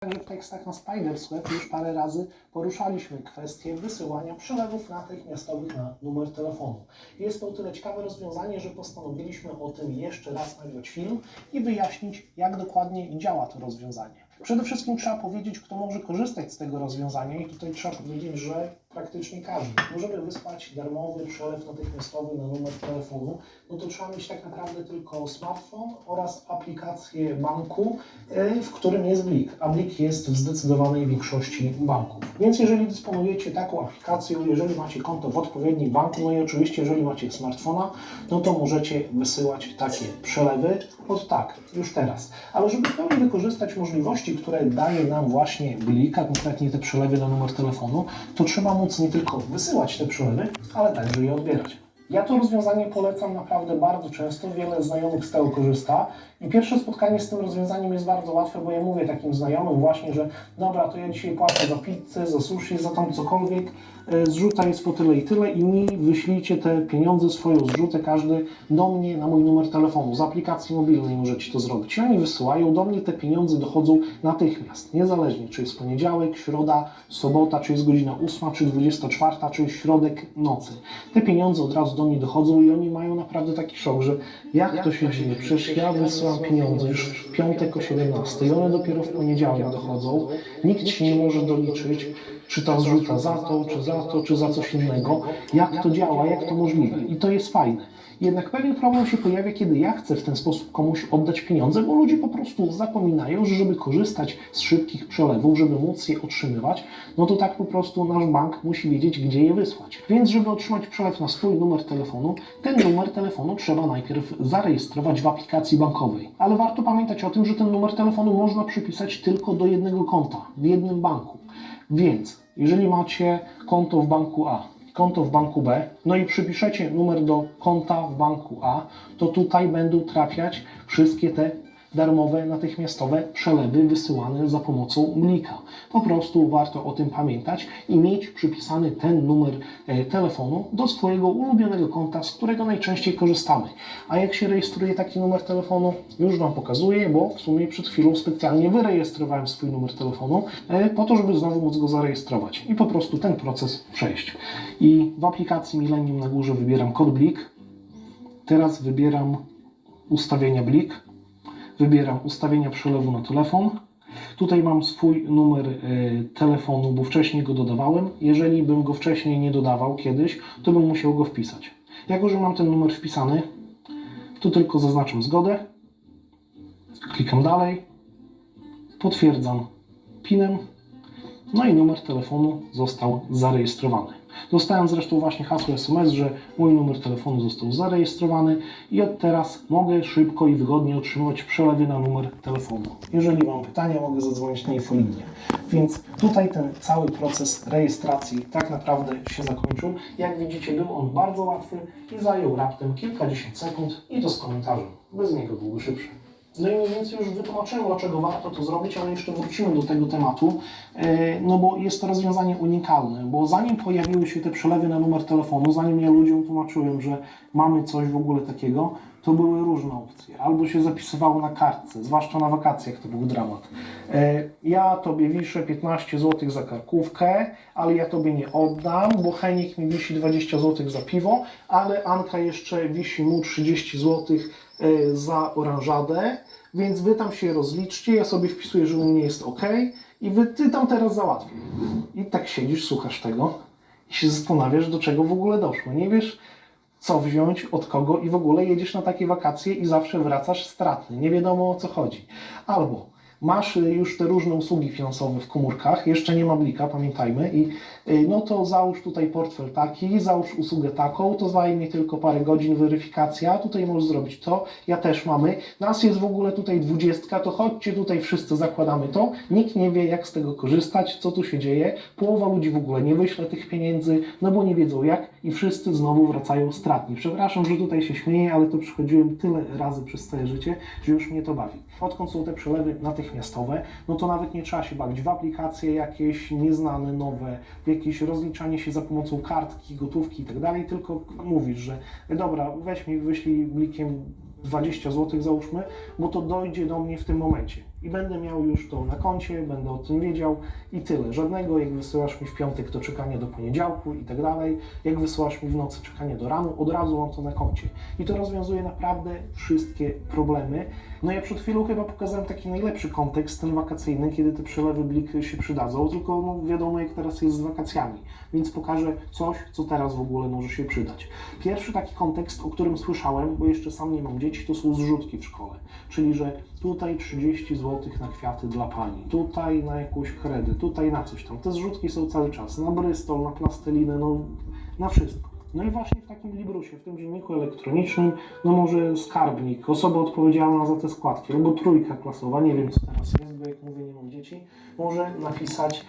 W tekstach na Spidersweb już parę razy poruszaliśmy kwestię wysyłania przelewów natychmiastowych na numer telefonu. Jest to o tyle ciekawe rozwiązanie, że postanowiliśmy o tym jeszcze raz nagrać film i wyjaśnić, jak dokładnie działa to rozwiązanie. Przede wszystkim trzeba powiedzieć, kto może korzystać z tego rozwiązania i tutaj trzeba powiedzieć, że praktycznie każdy. Żeby wysłać darmowy przelew natychmiastowy na numer telefonu, no to trzeba mieć tak naprawdę tylko smartfon oraz aplikację banku, e, w którym jest Blik, a Blik jest w zdecydowanej większości banków. Więc jeżeli dysponujecie taką aplikacją, jeżeli macie konto w odpowiednim banku, no i oczywiście jeżeli macie smartfona, no to możecie wysyłać takie przelewy od tak, już teraz. Ale żeby pełni wykorzystać możliwości, które daje nam właśnie Blik, a konkretnie te przelewy na numer telefonu, to trzeba móc nie tylko wysyłać te przelewy, ale także je odbierać. Ja to rozwiązanie polecam naprawdę bardzo często, wiele znajomych z tego korzysta i pierwsze spotkanie z tym rozwiązaniem jest bardzo łatwe, bo ja mówię takim znajomym właśnie, że dobra, to ja dzisiaj płacę za pizzę, za sushi, za tam cokolwiek, e, zrzuta jest po tyle i tyle i mi wyślijcie te pieniądze, swoją zrzutę każdy do mnie na mój numer telefonu. Z aplikacji mobilnej możecie to zrobić. Oni wysyłają, do mnie te pieniądze dochodzą natychmiast, niezależnie czy jest poniedziałek, środa, sobota, czy jest godzina 8, czy 24, czy jest środek nocy. Te pieniądze od razu do mnie dochodzą i oni mają naprawdę taki szok, że jak to się dzieje? Przecież ja wysyłam pieniądze już w piątek o 17 i one dopiero w poniedziałek dochodzą. Nikt się nie może doliczyć, czy ta zrzuta za to, czy za to, czy za coś innego. Jak to działa, jak to możliwe. I to jest fajne. Jednak pewien problem się pojawia, kiedy ja chcę w ten sposób komuś oddać pieniądze, bo ludzie po prostu zapominają, że żeby korzystać z szybkich przelewów, żeby móc je otrzymywać, no to tak po prostu nasz bank musi wiedzieć, gdzie je wysłać. Więc żeby otrzymać przelew na swój numer telefonu, ten numer telefonu trzeba najpierw zarejestrować w aplikacji bankowej. Ale warto pamiętać o tym, że ten numer telefonu można przypisać tylko do jednego konta w jednym banku. Więc jeżeli macie konto w banku A, konto w banku B, no i przypiszecie numer do konta w banku A, to tutaj będą trafiać wszystkie te darmowe, natychmiastowe przelewy wysyłane za pomocą Blika. Po prostu warto o tym pamiętać i mieć przypisany ten numer e, telefonu do swojego ulubionego konta, z którego najczęściej korzystamy. A jak się rejestruje taki numer telefonu, już Wam pokazuję, bo w sumie przed chwilą specjalnie wyrejestrowałem swój numer telefonu e, po to, żeby znowu móc go zarejestrować i po prostu ten proces przejść. I w aplikacji Millennium na górze wybieram kod Blik. Teraz wybieram ustawienia Blik wybieram ustawienia przelewu na telefon. Tutaj mam swój numer e, telefonu, bo wcześniej go dodawałem. Jeżeli bym go wcześniej nie dodawał kiedyś, to bym musiał go wpisać. Jako, że mam ten numer wpisany, to tylko zaznaczam zgodę, klikam dalej, potwierdzam PIN-em, no i numer telefonu został zarejestrowany. Dostałem zresztą właśnie hasło SMS, że mój numer telefonu został zarejestrowany i od teraz mogę szybko i wygodnie otrzymywać przelewy na numer telefonu. Jeżeli mam pytania, mogę zadzwonić na infolinię. Więc tutaj ten cały proces rejestracji tak naprawdę się zakończył. Jak widzicie, był on bardzo łatwy i zajął raptem kilkadziesiąt sekund i to z komentarzem. Bez niego byłby szybszy. No i mniej więcej już wytłumaczyłem, dlaczego warto to zrobić, ale jeszcze wrócimy do tego tematu, e, no bo jest to rozwiązanie unikalne, bo zanim pojawiły się te przelewy na numer telefonu, zanim ja ludziom tłumaczyłem, że mamy coś w ogóle takiego, to były różne opcje. Albo się zapisywało na kartce, zwłaszcza na wakacjach to był dramat. E, Ja tobie wiszę 15 zł za karkówkę, ale ja tobie nie oddam, bo Henik mi wisi 20 zł za piwo, ale Anka jeszcze wisi mu 30 zł za oranżadę, więc wy tam się rozliczcie, ja sobie wpisuję, że u mnie jest ok i wy, ty tam teraz załatwię. I tak siedzisz, słuchasz tego i się zastanawiasz, do czego w ogóle doszło. Nie wiesz, co wziąć, od kogo i w ogóle jedziesz na takie wakacje i zawsze wracasz stratny. Nie wiadomo o co chodzi. Albo masz y, już te różne usługi finansowe w komórkach, jeszcze nie ma blika, pamiętajmy, i y, no to załóż tutaj portfel taki, załóż usługę taką, to zajmie tylko parę godzin weryfikacja, tutaj możesz zrobić to, ja też mamy, nas jest w ogóle tutaj dwudziestka, to chodźcie tutaj wszyscy zakładamy to, nikt nie wie jak z tego korzystać, co tu się dzieje, połowa ludzi w ogóle nie wyśle tych pieniędzy, no bo nie wiedzą jak i wszyscy znowu wracają stratni. Przepraszam, że tutaj się śmieję, ale to przychodziłem tyle razy przez całe życie, że już mnie to bawi. Odkąd są te przelewy natychmiastowe, no to nawet nie trzeba się bawić w aplikacje jakieś nieznane, nowe, w jakieś rozliczanie się za pomocą kartki, gotówki i tak dalej, tylko mówisz, że dobra, weź mi, wyślij blikiem 20 zł załóżmy, bo to dojdzie do mnie w tym momencie. I będę miał już to na koncie, będę o tym wiedział i tyle. Żadnego, jak wysyłasz mi w piątek, to czekanie do poniedziałku i tak dalej. Jak wysyłasz mi w nocy, czekanie do rano, od razu mam to na koncie. I to rozwiązuje naprawdę wszystkie problemy. No ja przed chwilą chyba pokazałem taki najlepszy kontekst, ten wakacyjny, kiedy te przelewy blik się przydadzą, tylko no, wiadomo jak teraz jest z wakacjami, więc pokażę coś, co teraz w ogóle może się przydać. Pierwszy taki kontekst, o którym słyszałem, bo jeszcze sam nie mam dzieci, to są zrzutki w szkole, czyli że tutaj 30 zł na kwiaty dla pani, tutaj na jakąś kredę, tutaj na coś tam. Te zrzutki są cały czas, na brystol, na plastelinę, no na wszystko. No i właśnie w takim Librusie, w tym dzienniku elektronicznym, no może skarbnik, osoba odpowiedzialna za te składki, albo trójka klasowa, nie wiem co teraz jest, bo jak mówię, nie mam dzieci, może napisać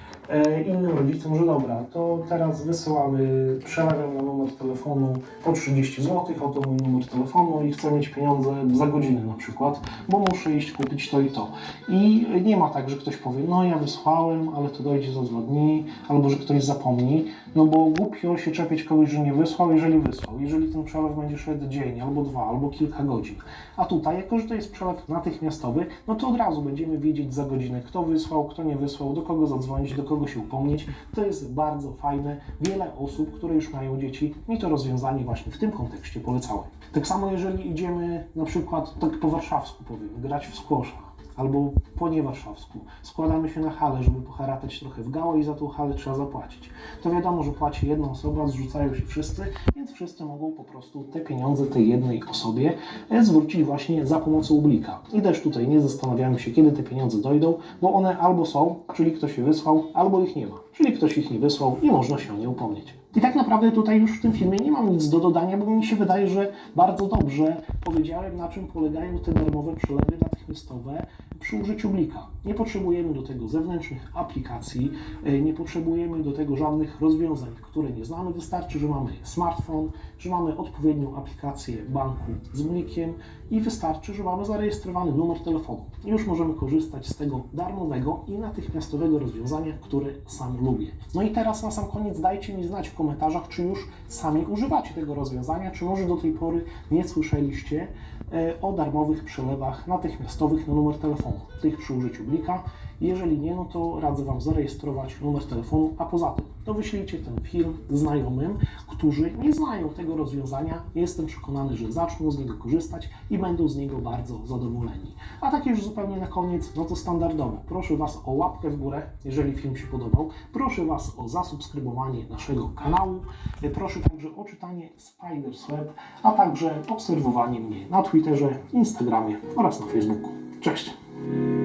innym rodzicom, że dobra, to teraz wysyłamy, przelewiam na numer telefonu po 30 zł, oto mój numer telefonu i chcę mieć pieniądze za godzinę na przykład, bo muszę iść kupić to i to. I nie ma tak, że ktoś powie, no ja wysłałem, ale to dojdzie za dwa dni, albo że ktoś zapomni, no bo głupio się czepiać kogoś, że nie wysłał, jeżeli wysłał. Jeżeli ten przelew będzie szedł dzień, albo dwa, albo kilka godzin. A tutaj, jako że to jest przelew natychmiastowy, no to od razu będziemy wiedzieć za godzinę, kto wysłał, kto nie wysłał, do kogo zadzwonić, do kogo się upomnieć. To jest bardzo fajne. Wiele osób, które już mają dzieci, mi to rozwiązanie właśnie w tym kontekście polecały. Tak samo jeżeli idziemy na przykład, tak po warszawsku powiem, grać w squasha albo po niewarszawsku. Składamy się na halę, żeby poharatać trochę w gałę i za tą halę trzeba zapłacić. To wiadomo, że płaci jedna osoba, zrzucają się wszyscy, wszyscy mogą po prostu te pieniądze tej jednej osobie e, zwrócić właśnie za pomocą oblika. I też tutaj nie zastanawiamy się, kiedy te pieniądze dojdą, bo one albo są, czyli ktoś je wysłał, albo ich nie ma, czyli ktoś ich nie wysłał i można się o nie upomnieć. I tak naprawdę tutaj już w tym filmie nie mam nic do dodania, bo mi się wydaje, że bardzo dobrze powiedziałem, na czym polegają te darmowe przelewy natychmiastowe przy użyciu blika. Nie potrzebujemy do tego zewnętrznych aplikacji, e, nie potrzebujemy do tego żadnych rozwiązań, które nie znamy. Wystarczy, że mamy smartfon, że mamy odpowiednią aplikację banku z blikiem i wystarczy, że mamy zarejestrowany numer telefonu. Już możemy korzystać z tego darmowego i natychmiastowego rozwiązania, które sam lubię. No i teraz na sam koniec dajcie mi znać w komentarzach, czy już sami używacie tego rozwiązania, czy może do tej pory nie słyszeliście e, o darmowych przelewach natychmiastowych na numer telefonu, tych przy użyciu blika. Jeżeli nie, no to radzę Wam zarejestrować numer telefonu, a poza tym to wyślijcie ten film znajomym, którzy nie znają tego rozwiązania. Jestem przekonany, że zaczną z niego korzystać i będą z niego bardzo zadowoleni. A tak już zupełnie na koniec, no to standardowo. Proszę Was o łapkę w górę, jeżeli film się podobał. Proszę Was o zasubskrybowanie naszego kanału. Proszę także o czytanie Spiders Web, a także obserwowanie mnie na Twitterze, Instagramie oraz na Facebooku. Cześć! thank you